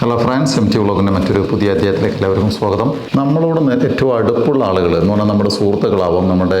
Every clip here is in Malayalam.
ഹലോ ഫ്രണ്ട്സ് എം ടി വ്ളോഗിന്റെ മറ്റൊരു പുതിയ അധ്യായത്തിലേക്ക് എല്ലാവർക്കും സ്വാഗതം. നമ്മളോട് ഏറ്റവും അടുപ്പുള്ള ആളുകൾ എന്ന് പറഞ്ഞാൽ നമ്മുടെ സുഹൃത്തുക്കളാവാം നമ്മുടെ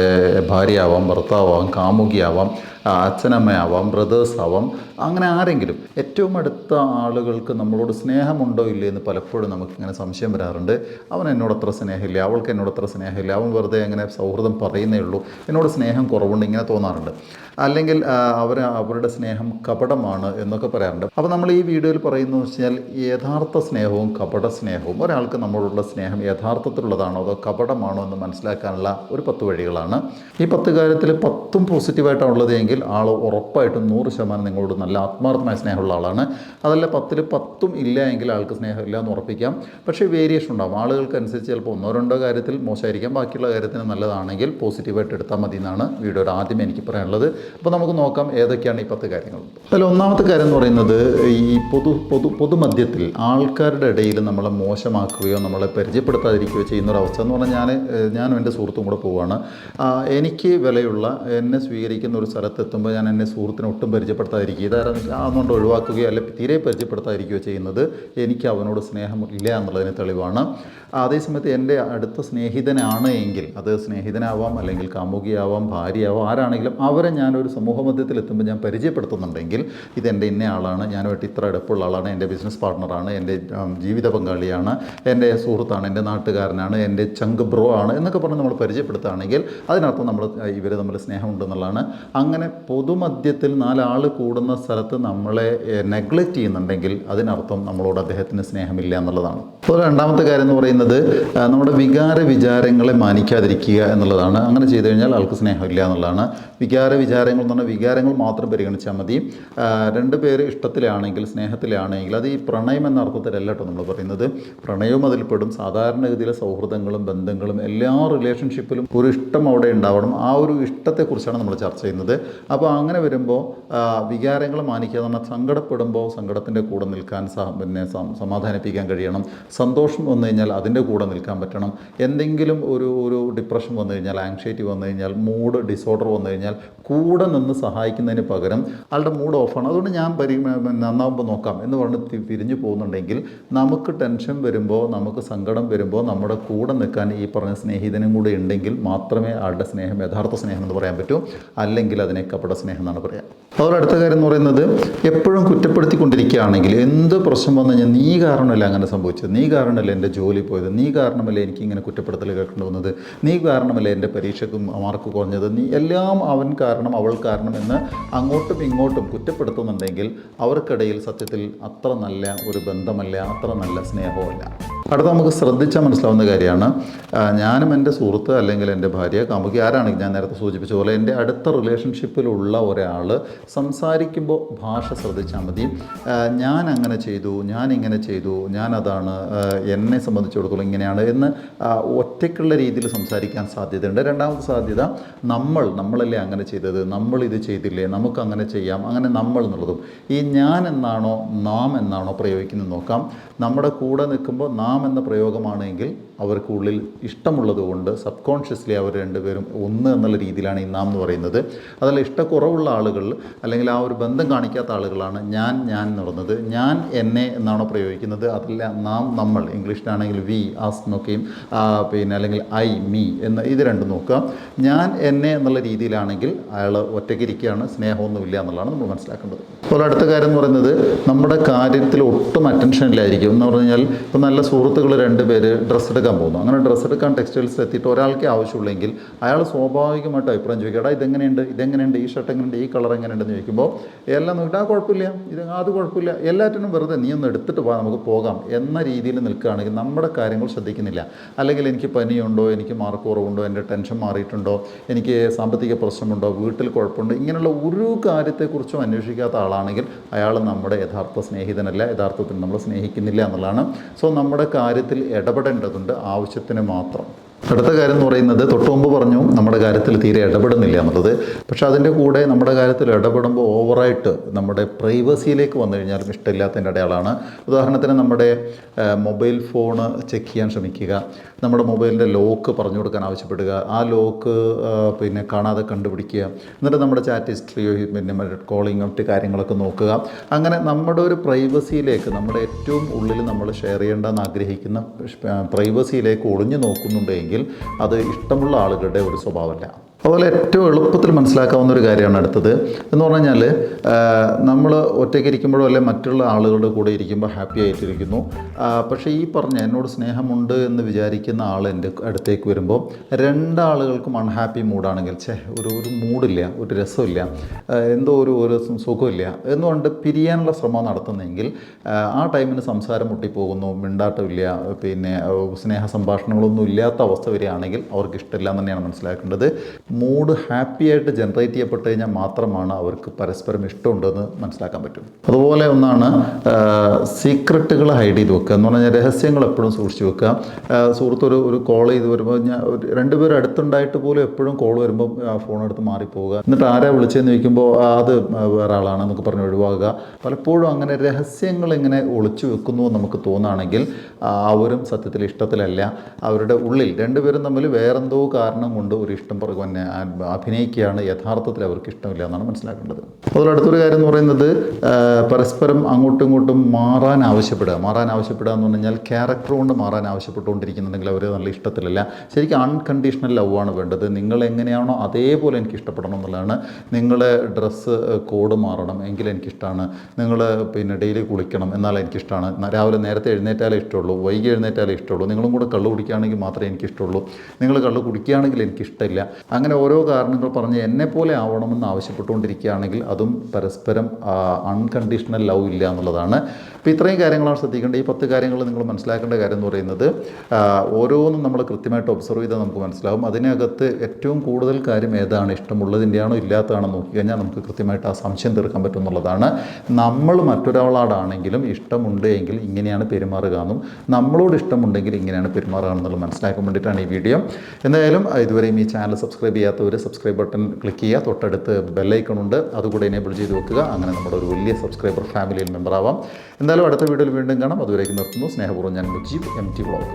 ഭാര്യയാവാം ഭർത്താവാം കാമുകിയാവാം അച്ഛനമ്മയാവാം ബ്രദേഴ്സ് ആവാം അങ്ങനെ ആരെങ്കിലും. ഏറ്റവും അടുത്ത ആളുകൾക്ക് നമ്മളോട് സ്നേഹമുണ്ടോ ഇല്ലേ എന്ന് പലപ്പോഴും നമുക്ക് ഇങ്ങനെ സംശയം വരാറുണ്ട്. അവൻ എന്നോട് അത്ര സ്നേഹമില്ല അവൾക്ക് എന്നോട് അത്ര സ്നേഹമില്ല അവൻ വെറുതെ അങ്ങനെ സൗഹൃദം പറയുന്നേ ഉള്ളൂ. എന്നോട് സ്നേഹം കുറവുണ്ട് ഇങ്ങനെ തോന്നാറുണ്ട്. അല്ലെങ്കിൽ അവർ അവരുടെ സ്നേഹം കപടമാണ് എന്നൊക്കെ പറയാറുണ്ട്. അപ്പോൾ നമ്മൾ ഈ വീഡിയോയിൽ പറയുന്നത് വെച്ചാൽ യഥാർത്ഥ സ്നേഹവും കപട സ്നേഹവും. ഒരാൾക്ക് നമ്മളോടുള്ള സ്നേഹം യഥാർത്ഥത്തിലുള്ളതാണോ അതോ കപടമാണോ എന്ന് മനസ്സിലാക്കാനുള്ള ഒരു പത്ത് വഴികളാണ്. ഈ പത്ത് കാര്യത്തിൽ പത്തും പോസിറ്റീവായിട്ടാണ് ഉള്ളത് ആൾ ഉറപ്പായിട്ടും നൂറ് ശതമാനം നിങ്ങളോട് നല്ല ആത്മാർത്ഥമായ സ്നേഹമുള്ള ആളാണ്. അതല്ല പത്തിൽ പത്തും ഇല്ല എങ്കിൽ ആൾക്ക് സ്നേഹമില്ല എന്ന് ഉറപ്പിക്കാം. പക്ഷേ വേരിയേഷൻ ഉണ്ടാകും ആളുകൾക്ക് അനുസരിച്ച് ചിലപ്പോൾ ഒന്നോ രണ്ടോ കാര്യത്തിൽ മോശമായിരിക്കാം. ബാക്കിയുള്ള കാര്യത്തിന് നല്ലതാണെങ്കിൽ പോസിറ്റീവായിട്ട് എടുത്താൽ മതി എന്നാണ് വീഡിയോയുടെ ആദ്യം എനിക്ക് പറയാനുള്ളത്. അപ്പോൾ നമുക്ക് നോക്കാം ഏതൊക്കെയാണ് ഈ പത്ത് കാര്യങ്ങൾ. അതിൽ ഒന്നാമത്തെ കാര്യം എന്ന് പറയുന്നത് ഈ പൊതു പൊതു പൊതുമധ്യത്തിൽ ആൾക്കാരുടെ ഇടയിൽ നമ്മളെ മോശമാക്കുകയോ നമ്മളെ പരിചയപ്പെടുത്താതിരിക്കുകയോ ചെയ്യുന്ന ഒരു അവസ്ഥ എന്ന് പറഞ്ഞാൽ ഞാൻ ഞാനും എന്റെ സുഹൃത്തും കൂടെ പോവുകയാണ് എനിക്ക് വിലയുള്ള എന്നെ സ്വീകരിക്കുന്ന ഒരു സ്ഥലത്തെത്തുമ്പോൾ ഞാൻ എന്നെ സുഹൃത്തിനെ ഒട്ടും പരിചയപ്പെടുത്താതിരിക്കുക. ഇതാരും അതുകൊണ്ട് ഒഴിവാക്കുകയോ അല്ലെങ്കിൽ തീരെ പരിചയപ്പെടുത്താതിരിക്കുകയോ ചെയ്യുന്നത് എനിക്ക് അവനോട് സ്നേഹം ഇല്ല എന്നുള്ളതിന് തെളിവാണ്. അതേസമയത്ത് എന്റെ അടുത്ത സ്നേഹിതനാണ് എങ്കിൽ അത് സ്നേഹിതനാവാം അല്ലെങ്കിൽ കാമുകിയാവാം ഭാര്യയാവാം ആരാണെങ്കിലും അവരെ ഞാനൊരു സമൂഹ മധ്യത്തിൽ എത്തുമ്പോൾ ഞാൻ പരിചയപ്പെടുത്തുന്നുണ്ടെങ്കിൽ ഇത് എന്റെ ഇന്ന ആളാണ് ഞാനുമായിട്ട് ഇത്ര അടുപ്പുള്ള ആളാണ് എന്റെ ബിസിനസ് പാർട്ട്ണറാണ് എന്റെ ജീവിത പങ്കാളിയാണ് എന്റെ സുഹൃത്താണ് എന്റെ നാട്ടുകാരനാണ് എന്റെ ചങ്ക് ബ്രോ ആണ് എന്നൊക്കെ പറഞ്ഞ് നമ്മൾ പരിചയപ്പെടുത്തുകയാണെങ്കിൽ അതിനർത്ഥം നമ്മൾ ഇവർ തമ്മിൽ സ്നേഹമുണ്ടെന്നുള്ളതാണ്. അങ്ങനെ പൊതുമധ്യത്തിൽ നാലാൾ കൂടുന്ന സ്ഥലത്ത് നമ്മളെ നെഗ്ലക്റ്റ് ചെയ്യുന്നുണ്ടെങ്കിൽ അതിനർത്ഥം നമ്മളോട് അദ്ദേഹത്തിന് സ്നേഹമില്ല എന്നുള്ളതാണ്. അപ്പോൾ രണ്ടാമത്തെ കാര്യം എന്ന് പറയുന്നത് നമ്മുടെ വികാര വിചാരങ്ങളെ മാനിക്കാതിരിക്കുക എന്നുള്ളതാണ്. അങ്ങനെ ചെയ്തു കഴിഞ്ഞാൽ ആൾക്ക് സ്നേഹമില്ല എന്നുള്ളതാണ്. വികാര വിചാരങ്ങൾ എന്ന് പറഞ്ഞാൽ വികാരങ്ങൾ മാത്രം പരിഗണിച്ചാൽ മതി. രണ്ട് പേര് ഇഷ്ടത്തിലാണെങ്കിൽ സ്നേഹത്തിലാണെങ്കിൽ അത് ഈ പ്രണയം എന്ന അർത്ഥത്തിലല്ല കേട്ടോ നമ്മൾ പറയുന്നത്. പ്രണയവും അതിൽപ്പെടും സാധാരണഗതിയിലെ സൗഹൃദങ്ങളും ബന്ധങ്ങളും എല്ലാ റിലേഷൻഷിപ്പിലും ഒരു ഇഷ്ടം അവിടെ ഉണ്ടാവണം. ആ ഒരു ഇഷ്ടത്തെക്കുറിച്ചാണ് നമ്മൾ ചർച്ച ചെയ്യുന്നത്. അപ്പോൾ അങ്ങനെ വരുമ്പോൾ വികാരങ്ങൾ എന്ന് പറഞ്ഞാൽ സങ്കടപ്പെടുമ്പോൾ സങ്കടത്തിന്റെ കൂടെ നിൽക്കാൻ പിന്നെ സമാധാനിപ്പിക്കാൻ കഴിയണം. സന്തോഷം വന്നു കഴിഞ്ഞാൽ അതിന്റെ കൂടെ നിൽക്കാൻ പറ്റണം. എന്തെങ്കിലും ഒരു ഒരു ഡിപ്രഷൻ വന്നു കഴിഞ്ഞാൽ ആങ്ഷൈറ്റി വന്നു കഴിഞ്ഞാൽ മൂഡ് ഡിസോർഡർ വന്നു കഴിഞ്ഞാൽ കൂടെ നിന്ന് സഹായിക്കുന്നതിന് പകരം ആളുടെ മൂഡ് ഓഫാണ് അതുകൊണ്ട് ഞാൻ പരി നന്നാവുമ്പോൾ നോക്കാം എന്ന് പറഞ്ഞ് പിരിഞ്ഞു പോകുന്നുണ്ടെങ്കിൽ നമുക്ക് ടെൻഷൻ വരുമ്പോൾ നമുക്ക് സങ്കടം വരുമ്പോൾ നമ്മുടെ കൂടെ നിൽക്കാൻ ഈ പറഞ്ഞ സ്നേഹിതനും കൂടെ ഉണ്ടെങ്കിൽ മാത്രമേ ആളുടെ സ്നേഹം യഥാർത്ഥ സ്നേഹം എന്ന് പറയാൻ പറ്റൂ. അല്ലെങ്കിൽ അതിനെ കപട സ്നേഹം എന്നാണ് പറയാം. അതുപോലെ അടുത്ത കാര്യം എന്ന് പറയുന്നത് എപ്പോഴും കുറ്റപ്പെടുത്തിക്കൊണ്ടിരിക്കുകയാണെങ്കിൽ എന്ത് പ്രശ്നം വന്നു കഴിഞ്ഞാൽ നീ കാരണമല്ല അങ്ങനെ സംഭവിച്ചത്? നീ കാരണമല്ല എന്റെ ജോലി പോയത്? നീ കാരണമല്ല എനിക്ക് ഇങ്ങനെ കുറ്റപ്പെടുത്തൽ കേൾക്കേണ്ടി വന്നത്? നീ കാരണമല്ല എന്റെ പരീക്ഷയ്ക്ക് മാർക്ക് കുറഞ്ഞത്? നീ എല്ലാം അവൻ കാരണം അവൾ കാരണം എന്ന് അങ്ങോട്ടും ഇങ്ങോട്ടും കുറ്റപ്പെടുത്തുന്നുണ്ടെങ്കിൽ അവർക്കിടയിൽ സത്യത്തിൽ അത്ര നല്ല ഒരു ബന്ധമല്ല അത്ര നല്ല സ്നേഹമല്ല അടുത്ത നമുക്ക് ശ്രദ്ധിച്ചാൽ മനസ്സിലാവുന്ന കാര്യമാണ്. ഞാനും എന്റെ സുഹൃത്ത് അല്ലെങ്കിൽ എന്റെ ഭാര്യ കാമുകി ആരാണെങ്കിൽ ഞാൻ നേരത്തെ സൂചിപ്പിച്ച പോലെ എന്റെ അടുത്ത റിലേഷൻഷിപ്പിലുള്ള ഒരാൾ സംസാരിക്കുമ്പോൾ ഭാഷ ശ്രദ്ധിച്ചാൽ മതി. ഞാൻ അങ്ങനെ ചെയ്തു ഞാൻ ഇങ്ങനെ ചെയ്തു ഞാൻ അതാണ് എന്നെ സംബന്ധിച്ചിടത്തോളം ഇങ്ങനെയാണ് എന്ന് ഒറ്റയ്ക്കുള്ള രീതിയിൽ സംസാരിക്കാൻ സാധ്യതയുണ്ട്. രണ്ടാമത്തെ സാധ്യത നമ്മൾ നമ്മളല്ലേ അങ്ങനെ ചെയ്തത് നമ്മൾ ഇത് ചെയ്തില്ലേ നമുക്ക് അങ്ങനെ ചെയ്യാം അങ്ങനെ നമ്മൾ എന്നുള്ളതും. ഈ ഞാൻ എന്നാണോ നാം എന്നാണോ പ്രയോഗിക്കുന്നത് നോക്കാം. നമ്മുടെ കൂടെ നിൽക്കുമ്പോൾ നാം എന്ന പ്രയോഗമാണെങ്കിൽ അവർക്കുള്ളിൽ ഇഷ്ടമുള്ളത് കൊണ്ട് സബ് കോൺഷ്യസ്ലി അവർ രണ്ടുപേരും ഒന്ന് എന്നുള്ള രീതിയിലാണ് ഈ നാം എന്ന് പറയുന്നത്. അതല്ല ഇഷ്ടക്കുറവുള്ള ആളുകൾ അല്ലെങ്കിൽ ആ ഒരു ബന്ധം കാണിക്കാത്ത ആളുകളാണ് ഞാൻ ഞാൻ എന്ന് പറയുന്നത്. ഞാൻ എന്നെ എന്നാണോ പ്രയോഗിക്കുന്നത്? അതല്ല നാം നമ്മൾ ഇംഗ്ലീഷിലാണെങ്കിൽ വി ആസ് എന്നൊക്കെയും പിന്നെ അല്ലെങ്കിൽ ഐ മീ എന്ന് ഇത് രണ്ടും നോക്കുക. ഞാൻ എന്നെ എന്നുള്ള രീതിയിലാണെങ്കിൽ അയാൾ ഒറ്റയ്ക്കിരിക്കുകയാണ് സ്നേഹമൊന്നുമില്ല എന്നുള്ളതാണ് നമ്മൾ മനസ്സിലാക്കേണ്ടത്. അപ്പോൾ അടുത്ത കാര്യം എന്ന് പറയുന്നത് നമ്മുടെ കാര്യത്തിൽ ഒട്ടും അറ്റൻഷൻ ഇല്ലായിരിക്കും. എന്ന് കഴിഞ്ഞാൽ ഇപ്പോൾ നല്ല സുഹൃത്തുക്കൾ രണ്ട് പേര് ഡ്രസ്സ് എടുക്കാൻ പോകുന്നു. അങ്ങനെ ഡ്രസ്സ് എടുക്കാൻ ടെക്സ്റ്റൈൽസ് എത്തിയിട്ട് ഒരാൾക്കേ ആവശ്യമുള്ളെങ്കിൽ അയാൾ സ്വാഭാവികമായിട്ട് അഭിപ്രായം ചോദിക്കും എടാ ഇതെങ്ങനെയുണ്ട്? ഇതെങ്ങനെയുണ്ട്? ഈ ഷർട്ട് എങ്ങനെയുണ്ട്? ഈ കളർ എങ്ങനെയുണ്ടെന്ന് ചോദിക്കുമ്പോൾ എല്ലാം നോക്കിയിട്ട് ആ കുഴപ്പമില്ല. ഇത് അത് കുഴപ്പമില്ല. എല്ലാറ്റിനും വെറുതെ നീ ഒന്ന് എടുത്തിട്ട് പോകാം നമുക്ക് പോകാം എന്ന രീതിയിൽ നിൽക്കുകയാണെങ്കിൽ നമ്മുടെ കാര്യങ്ങൾ ശ്രദ്ധിക്കുന്നില്ല. അല്ലെങ്കിൽ എനിക്ക് പനിയുണ്ടോ? എനിക്ക് മാർക്ക് കുറവുണ്ടോ? എന്റെ ടെൻഷൻ മാറിയിട്ടുണ്ടോ? എനിക്ക് സാമ്പത്തിക പ്രശ്നമുണ്ടോ? വീട്ടിൽ കുഴപ്പമുണ്ടോ? ഇങ്ങനെയുള്ള ഒരു കാര്യത്തെക്കുറിച്ചും അന്വേഷിക്കാത്ത ആളാണെങ്കിൽ അയാൾ നമ്മുടെ യഥാർത്ഥ സ്നേഹിതനല്ല. യഥാർത്ഥത്തിൽ നമ്മൾ സ്നേഹിക്കുന്നില്ല എന്നുള്ളതാണ്. സോ നമ്മുടെ കാര്യത്തിൽ ഇടപെടേണ്ടതുണ്ട് ആവശ്യത്തിന് മാത്രം. അടുത്ത കാര്യം എന്ന് പറയുന്നത് തൊട്ട് മുമ്പ് പറഞ്ഞു നമ്മുടെ കാര്യത്തിൽ തീരെ ഇടപെടുന്നില്ല എന്നുള്ളത്. പക്ഷേ അതിന്റെ കൂടെ നമ്മുടെ കാര്യത്തിൽ ഇടപെടുമ്പോൾ ഓവറായിട്ട് നമ്മുടെ പ്രൈവസിയിലേക്ക് വന്നു കഴിഞ്ഞാലും ഇഷ്ടമില്ലാത്തതിന്റെ അടയാളമാണ്. ഉദാഹരണത്തിന് നമ്മുടെ മൊബൈൽ ഫോണ് ചെക്ക് ചെയ്യാൻ ശ്രമിക്കുക നമ്മുടെ മൊബൈലിന്റെ ലോക്ക് പറഞ്ഞു കൊടുക്കാൻ ആവശ്യപ്പെടുക ആ ലോക്ക് പിന്നെ കാണാതെ കണ്ടുപിടിക്കുക എന്നിട്ട് നമ്മുടെ ചാറ്റ് ഹിസ്റ്ററിയോ പിന്നെ കോളിംഗ് മറ്റ് കാര്യങ്ങളൊക്കെ നോക്കുക. അങ്ങനെ നമ്മുടെ ഒരു പ്രൈവസിയിലേക്ക് നമ്മുടെ ഏറ്റവും ഉള്ളിൽ നമ്മൾ ഷെയർ ചെയ്യേണ്ടെന്ന് ആഗ്രഹിക്കുന്ന പ്രൈവസിയിലേക്ക് ഒളിഞ്ഞു നോക്കുന്നുണ്ട് എങ്കിൽ അത് ഇഷ്ടമുള്ള ആളുകളുടെ ഒരു സ്വഭാവമല്ല. അതുപോലെ ഏറ്റവും എളുപ്പത്തിൽ മനസ്സിലാക്കാവുന്ന ഒരു കാര്യമാണ് അടുത്തത്. എന്ന് പറഞ്ഞു കഴിഞ്ഞാൽ നമ്മൾ ഒറ്റയ്ക്ക് ഇരിക്കുമ്പോഴോ അല്ലെങ്കിൽ മറ്റുള്ള ആളുകളുടെ കൂടെ ഇരിക്കുമ്പോൾ ഹാപ്പി ആയിട്ടിരിക്കുന്നു. പക്ഷേ ഈ പറഞ്ഞ എന്നോട് സ്നേഹമുണ്ട് എന്ന് വിചാരിക്കുന്ന ആൾ എന്റെ അടുത്തേക്ക് വരുമ്പോൾ രണ്ടാളുകൾക്കും അൺഹാപ്പി മൂഡാണെങ്കിൽ ഛേ ഒരു ഒരു മൂഡില്ല ഒരു രസമില്ല എന്തോ ഒരു ഒരു സുഖമില്ല എന്നുകൊണ്ട് പിരിയാനുള്ള ശ്രമം നടത്തുന്നെങ്കിൽ ആ ടൈമിന് സംസാരം മുട്ടിപ്പോകുന്നു മിണ്ടാട്ടമില്ല പിന്നെ സ്നേഹ സംഭാഷണങ്ങളൊന്നും ഇല്ലാത്ത അവസ്ഥ വരികയാണെങ്കിൽ അവർക്ക് ഇഷ്ടമില്ല എന്ന് തന്നെയാണ് മനസ്സിലാക്കേണ്ടത്. മൂഡ് ഹാപ്പി ആയിട്ട് ജനറേറ്റ് ചെയ്യപ്പെട്ട് കഴിഞ്ഞാൽ മാത്രമാണ് അവർക്ക് പരസ്പരം ഇഷ്ടമുണ്ടെന്ന് മനസ്സിലാക്കാൻ പറ്റും. അതുപോലെ ഒന്നാണ് സീക്രട്ടുകൾ ഹൈഡ് ചെയ്ത് വെക്കുക. എന്ന് പറഞ്ഞാൽ രഹസ്യങ്ങൾ എപ്പോഴും സൂക്ഷിച്ച് വെക്കുക. സുഹൃത്ത് ഒരു ഒരു കോൾ ചെയ്ത് വരുമ്പോൾ ഞാൻ രണ്ടുപേരും അടുത്തുണ്ടായിട്ട് പോലും എപ്പോഴും കോൾ വരുമ്പോൾ ആ ഫോൺ എടുത്ത് മാറിപ്പോവുക. എന്നിട്ട് ആരാ വിളിച്ചതെന്ന് ചോദിക്കുമ്പോൾ അത് വേറെ ആളാണ് എന്നൊക്കെ പറഞ്ഞ് ഒഴിവാകുക പലപ്പോഴും അങ്ങനെ രഹസ്യങ്ങൾ ഇങ്ങനെ ഒളിച്ചു വെക്കുന്നു എന്ന് നമുക്ക് തോന്നുകയാണെങ്കിൽ അവരും സത്യത്തിൽ ഇഷ്ടത്തിലല്ല. അവരുടെ ഉള്ളിൽ രണ്ടുപേരും തമ്മിൽ വേറെന്തോ കാരണം കൊണ്ട് ഒരു ഇഷ്ടം പുറകെ തന്നെ ആ- അഭിനയിക്കുകയാണ് യഥാർത്ഥത്തിൽ അവർക്ക് ഇഷ്ടമില്ല എന്നാണ് മനസ്സിലാക്കേണ്ടത്. അതുപോലെ അടുത്തൊരു കാര്യം എന്ന് പറയുന്നത് പരസ്പരം അങ്ങോട്ടും ഇങ്ങോട്ടും മാറാൻ ആവശ്യപ്പെടുക. മാറാൻ ആവശ്യപ്പെടുക എന്ന് പറഞ്ഞാൽ ക്യാരക്ടർ കൊണ്ട് മാറാൻ ആവശ്യപ്പെട്ടുകൊണ്ടിരിക്കുന്നുണ്ടെങ്കിൽ അവർ നല്ല ഇഷ്ടത്തിലല്ല. ശരിക്കും അൺകണ്ടീഷണൽ ലവ് ആണ് വേണ്ടത്. നിങ്ങൾ എങ്ങനെയാണോ അതേപോലെ എനിക്ക് ഇഷ്ടപ്പെടണം എന്നുള്ളതാണ്. നിങ്ങളെ ഡ്രസ്സ് കോഡ് മാറണം എങ്കിൽ എനിക്കിഷ്ടമാണ് നിങ്ങൾ പിന്നെ ഡെയിലി കുളിക്കണം എന്നാൽ എനിക്കിഷ്ടമാണ് രാവിലെ നേരത്തെ എഴുന്നേറ്റാലേ ഇഷ്ടമുള്ളൂ. വൈകി എഴുന്നേറ്റാലേ ഇഷ്ടമുള്ളൂ. നിങ്ങളും കൂടെ കള്ളു കുടിക്കുകയാണെങ്കിൽ മാത്രമേ എനിക്കിഷ്ടമുള്ളൂ. നിങ്ങൾ കള്ളു കുടിക്കുകയാണെങ്കിൽ എനിക്കിഷ്ടമില്ല. അങ്ങനെ ഓരോ കാരണങ്ങൾ പറഞ്ഞ് എന്നെപ്പോലെ പോലെ ആവണമെന്ന് ആവശ്യപ്പെട്ടുകൊണ്ടിരിക്കുകയാണെങ്കിൽ അതും പരസ്പരം അൺകണ്ടീഷണൽ ലവ് ഇല്ല എന്നുള്ളതാണ് അപ്പോൾ ഇത്രയും കാര്യങ്ങളാണ് ശ്രദ്ധിക്കേണ്ടത്. ഈ പത്ത് കാര്യങ്ങൾ നിങ്ങൾ മനസ്സിലാക്കേണ്ട കാര്യം എന്ന് പറയുന്നത് ഓരോന്നും നമ്മൾ കൃത്യമായിട്ട് ഒബ്സർവ് ചെയ്താൽ നമുക്ക് മനസ്സിലാവും. അതിനകത്ത് ഏറ്റവും കൂടുതൽ കാര്യം ഏതാണ്? ഇഷ്ടമുള്ളതിന്റെയാണോ? ഇല്ലാത്തതാണോ? നോക്കി കഴിഞ്ഞാൽ നമുക്ക് കൃത്യമായിട്ട് ആ സംശയം തീർക്കാൻ പറ്റും എന്നുള്ളതാണ്. നമ്മൾ മറ്റൊരാളോടാണെങ്കിലും ഇഷ്ടമുണ്ട് എങ്കിൽ ഇങ്ങനെയാണ് പെരുമാറുക എന്നും നമ്മളോട് ഇഷ്ടമുണ്ടെങ്കിൽ ഇങ്ങനെയാണ് പെരുമാറുക എന്നുള്ളത് മനസ്സിലാക്കാൻ വേണ്ടിയിട്ടാണ് ഈ വീഡിയോ. എന്തായാലും ഇതുവരെയും ഈ ചാനൽ സബ്സ്ക്രൈബ് ചെയ്യാത്തവർ സബ്സ്ക്രൈബ് ബട്ടൺ ക്ലിക്ക് ചെയ്യുക. തൊട്ടടുത്ത് ബെല്ലൈക്കൺ ഉണ്ട്. അതുകൂടെ എനേബിൾ ചെയ്ത് വെക്കുക. അങ്ങനെ നമ്മുടെ ഒരു വലിയ സബ്സ്ക്രൈബർ ഫാമിലിയിൽ മെമ്പർ ആവാം. എന്തായാലും അടുത്ത വീഡിയോയിൽ വീണ്ടും കാണാം. അതുവരേക്കും നിർത്തുന്നു. സ്നേഹപൂർവം ഞാൻ മുജീബ് എം ടി ബ്ലോഗ്